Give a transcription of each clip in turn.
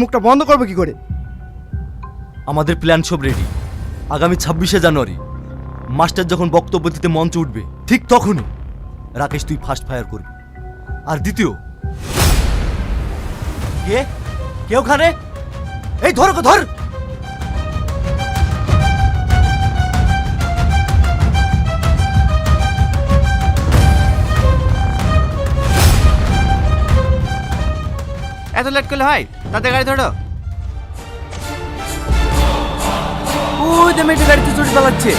মুখটা বন্ধ করব কি করে? আমাদের প্ল্যান সব রেডি আগামী ছাব্বিশে জানুয়ারি মাস্টার যখন বক্তব্য দিতে মঞ্চ উঠবে ঠিক তখনই রাকেশ তুই ফার্স্ট ফায়ার করবি। আর দ্বিতীয় কে? কে ওখানে? এই ধর ধর! এত লেট করলে হয়? তাদের গাড়ি ধরো। ওই যে মেয়েটা গাড়িতে চড়ে চালাচ্ছে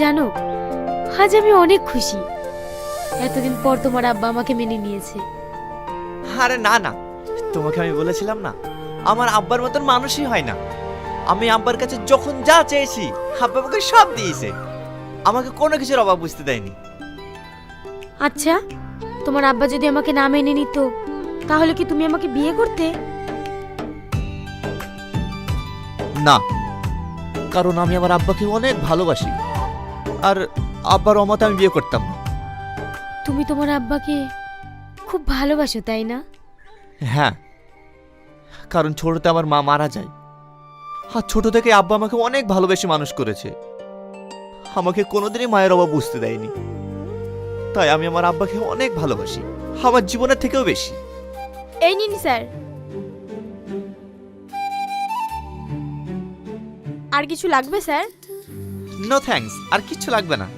জানো আজ আমি অনেক খুশি। এতদিন পর তোমার আব্বা আমাকে মেনে নিয়েছে। আরে না না। তোমাকে আমি বলেছিলাম না আমার আব্বার মতন মানুষই হয় না। আমি আব্বার কাছে যখন যা চেয়েছি আব্বা আমাকে সব দিয়েছে। আমাকে কোনো কিছুর অভাব বুঝতে দেয়নি। আচ্ছা তোমার আব্বা যদি আমাকে না মেনে নিত তাহলে কি তুমি আমাকে বিয়ে করতে? না কারণ আমি আমার আব্বাকে অনেক ভালোবাসি। আর আব্বার অমতে আমি বিয়ে করতাম না। তুমি তোমার আব্বাকে খুব ভালোবাসো তাই না? হ্যাঁ কারণ ছোটতে আমার মা মারা যায়। আর ছোট থেকে আব্বা আমাকে অনেক ভালোবেসে মানুষ করেছে। আমাকে কোনোদিনই মায়ের অভাব বুঝতে দেয়নি। তাই আমি আমার আব্বাকে অনেক ভালোবাসি। আমার জীবনের থেকেও বেশি। এই নিন স্যার। আর কিছু লাগবে স্যার? নো থ্যাঙ্কস আর কিচ্ছু লাগবে না।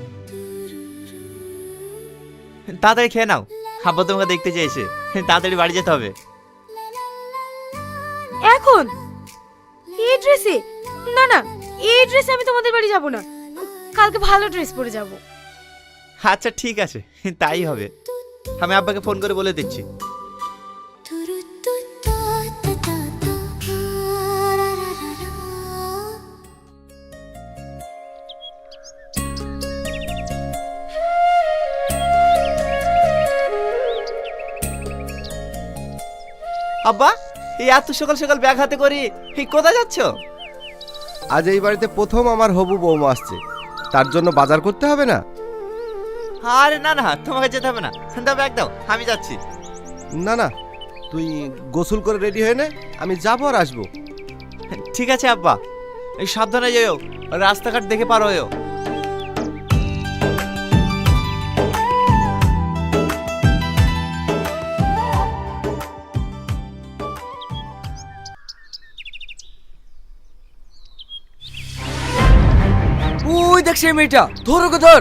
তাড়াতাড়ি খেয়ে নাও। আব্বা তোমাকে দেখতে চেয়েছে। তাড়াতাড়ি বাড়ি যেতে হবে। এখন? এই ড্রেসে না না এই ড্রেসে আমি তোমাদের বাড়ি যাব না। কালকে ভালো ড্রেস পরে যাব। আচ্ছা ঠিক আছে। তাই হবে। আমি আব্বাকে ফোন করে বলে দিচ্ছি। আব্বা? এই এত সকাল সকাল ব্যাগ হাতে করি এই কোথায় যাচ্ছ? আজ এই বাড়িতে প্রথম আমার হবু বৌমা আসছে। তার জন্য বাজার করতে হবে না? আরে না না তোমাকে যেতে হবে না। দাও ব্যাগ দাও আমি যাচ্ছি। না না তুই গোসল করে রেডি হয়ে নে আমি যাব আর আসব। ঠিক আছে আব্বা। এই সাবধানে যেও রাস্তাঘাট দেখে পার হয়েও। সেই মেয়েটা। ধর ওকে ধর।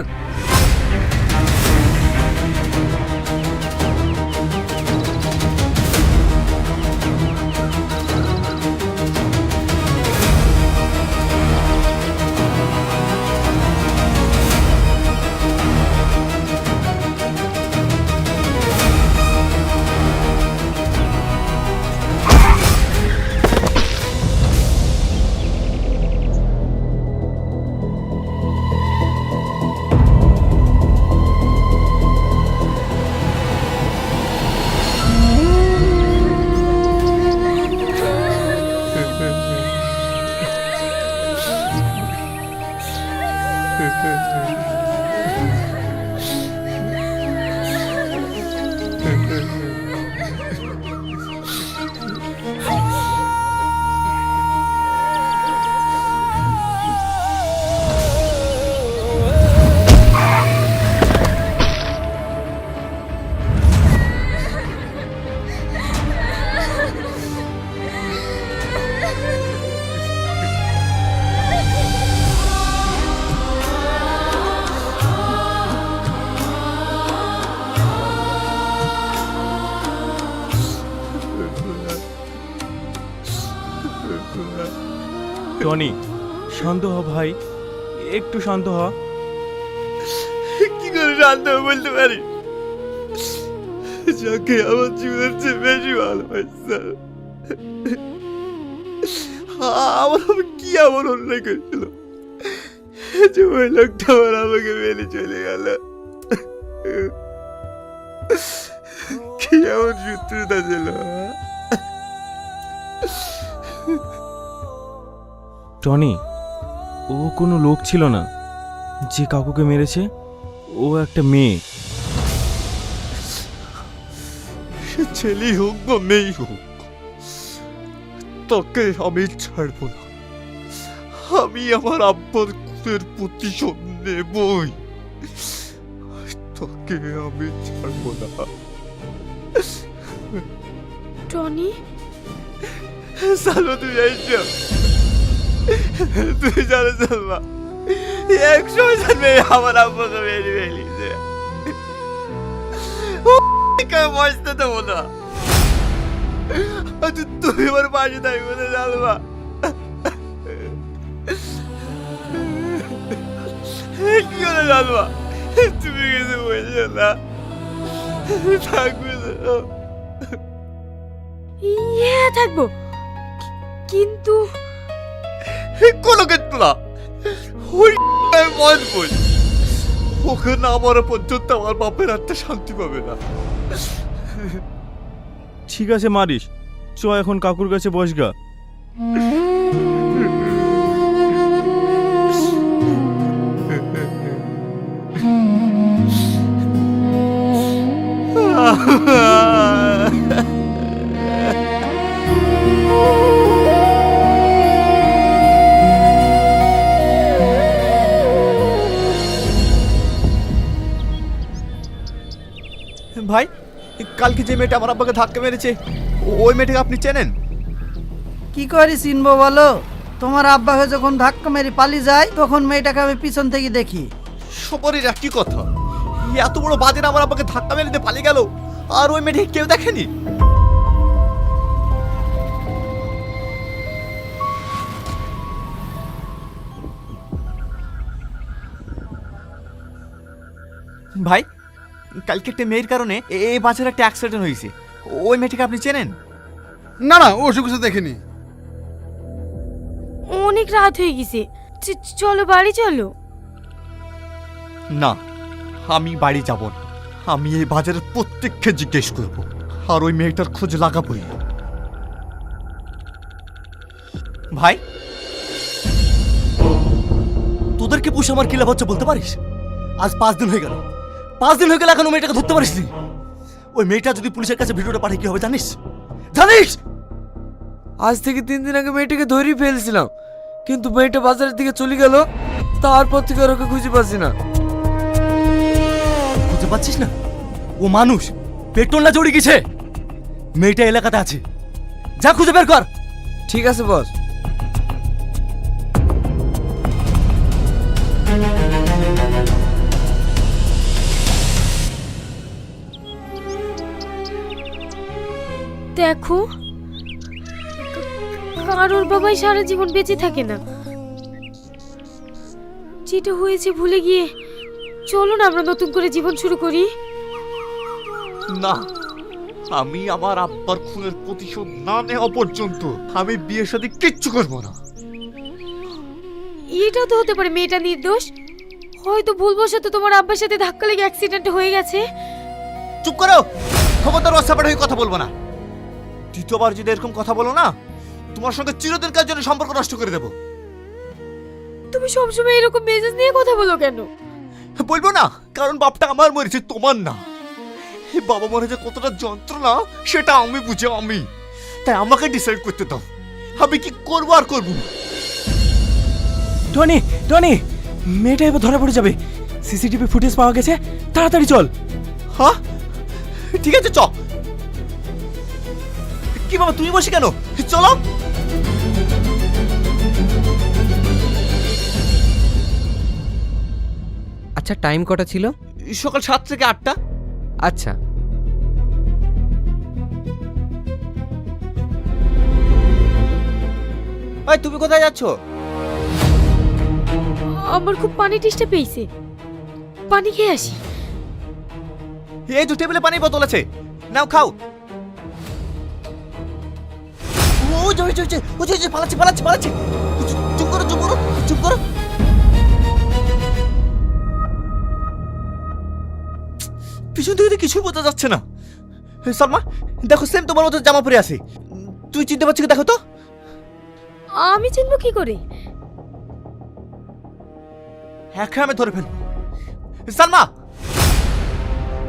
টনি, শান্ত হ ভাই, একটু শান্ত হ। কি করে শান্ত হয়ে বলতে পারি? যাকে আমার জীবনের চেয়ে বেশি ভালোবাসছে। আমার আমি কি এমন অন্যায় করেছিল? যে ওই লোকটা আমার আমাকে মেনে চলে গেল। কি এমন শত্রুতা ছিল টনি ও কোনো লোক ছিল না। যে কাকুকে মেরেছে ও একটা মেয়ে। সে ছেলেই হোক বা মেয়েই হোক তোকে আমি ছাড়বো না। আমি আমার আব্বার খুনের প্রতিশোধ নেবই। তোকে আমি ছাড়বো না। টনি? সালো তুই এইসব তুই জানো সালমা একশো মেয়ে আমার আব্বাকে মেরে কে বসতে দেবো না। আর তু- তুই আমার পাশে থাকব না সালমা কি করে সালমা তুমি কিছু বলছো না। থাকবে ইয়ে থাকব। কিন্তু না। ওই মত বল। ওকে না মরা পর্যন্ত আমার বাপের আত্মা শান্তি পাবে না। ঠিক আছে মারিস। চ এখন কাকুর কাছে বসগা ভাই কালকে যে মেয়েটা আমার আব্বাকে ধাক্কা মেরেছে ওই মেয়েটাকে আপনি চেনেন? কি করে চিনবো বলো? তোমার আব্বাকে যখন ধাক্কা মেরে পালিয়ে যায় তখন মেয়েটাকে আমি পিছন থেকে দেখি। সবারই একই কথা এত বড় বাজে আমার আব্বাকে ধাক্কা মেরে দিয়ে পালিয়ে গেল? আর ওই মেয়েটাকে কেউ দেখেনি? ভাই কালকে একটা মেয়ের কারণে এ- এই বাচ্চার একটা অ্যাক্সিডেন্ট হয়েছে। ওই মেয়েটাকে আপনি চেনেন? না না ও কিছু দেখিনি। অনেক রাত হয়ে গেছে। চ- চলো বাড়ি চলো। না আমি বাড়ি যাব না। আমি এই বাজারের প্রত্যেককে জিজ্ঞেস করব। আর ওই মেয়েটার খোঁজ লাগাবই। ভাই? তোদেরকে পুষে আমার কি লাভ হচ্ছে বলতে পারিস? আজ পাঁচ দিন হয়ে গেল। পাঁচ দিন হয়ে গেল এখন মেয়েটাকে ধরতে পারিস নি ওই মেয়েটা যদি পুলিশের কাছে ভিডিওটা পাঠিয়ে কি হবে জানিস? জানিস? আজ থেকে তিন দিন আগে মেয়েটাকে ধরেই ফেলছিলাম। কিন্তু মেয়েটা বাজারের দিকে চলে গেল তারপর থেকে আর ওকে খুঁজে পাচ্ছি না। বুঝতে পারছিস না? ও মানুষ পেট্রোল না জড়িয়ে গেছে। মেয়েটা এলাকাতে আছে। যা খুঁজে বের কর। ঠিক আছে বস। দেখো কারোর বাবাই সারা জীবন বেঁচে থাকে না। যেটা হয়েছে ভুলে গিয়ে চলো না আমরা নতুন করে জীবন শুরু করি। না আমি আমার আব্বার খুনের প্রতিশোধ না নেওয়া পর্যন্ত আমি বিয়ের সাথে কিচ্ছু করব না। এটাও তো হতে পারে মেয়েটা নির্দোষ। হয়তো ভুলবশত তোমার আব্বার সাথে ধাক্কা লেগে অ্যাক্সিডেন্ট হয়ে গেছে। চুপ করো! খবরদার অসাপাট হয়ে কথা বলব না। দ্বিতীয়বার যদি এরকম কথা বলো না তোমার সঙ্গে চিরদিনকার জন্য সম্পর্ক নষ্ট করে দেবো। তুমি সবসময় এরকম মেজাজ নিয়ে কথা বলো কেন? বলব না কারণ বাপটা আমার মরেছে তোমার না। এই বাবা মরে যে কতটা যন্ত্রণা সেটা আমি বুঝে আমি। তাই আমাকে ডিসাইড করতে দাও। আমি কি করব আর করব। টনি টনি মেয়েটা এবার ধরা পড়ে যাবে। সিসিটিভি ফুটেজ পাওয়া গেছে তাড়াতাড়ি চল। হ্যাঁ? ঠিক আছে চ কি বাবা তুমি বসে কেন? চলো। আচ্ছা টাইম কটা ছিল? সকাল সাত থেকে আটটা। আচ্ছা। ভাই তুমি কোথায় যাচ্ছ? আমার খুব পানি টেস্টে পেয়েছে। পানি খেয়ে আসি। এই দু টেবিলে পানির বোতল আছে। নাও খাও। ও জয় জয় জয় ও জয় জয় পালাচ্ছে পালাচ্ছে পালাচ্ছে। চুপ- করো চুপ করো চুপ করো। পিছন থেকে কিছুই বোঝা যাচ্ছে না। সালমা দেখো সেম তোমার মতো জামা পরে আছে। তুই চিনতে পারছিস দেখো তো? আমি চিনবো কি করে? একা আমি ধরে ফেলব। সালমা!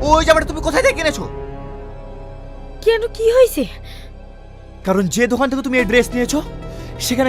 ওই জামাটা তুমি কোথায় থেকে কিনেছো কেন কি হয়েছে? কারণ যে দোকান থেকে তুমি এই ড্রেস নিয়েছো সেখানে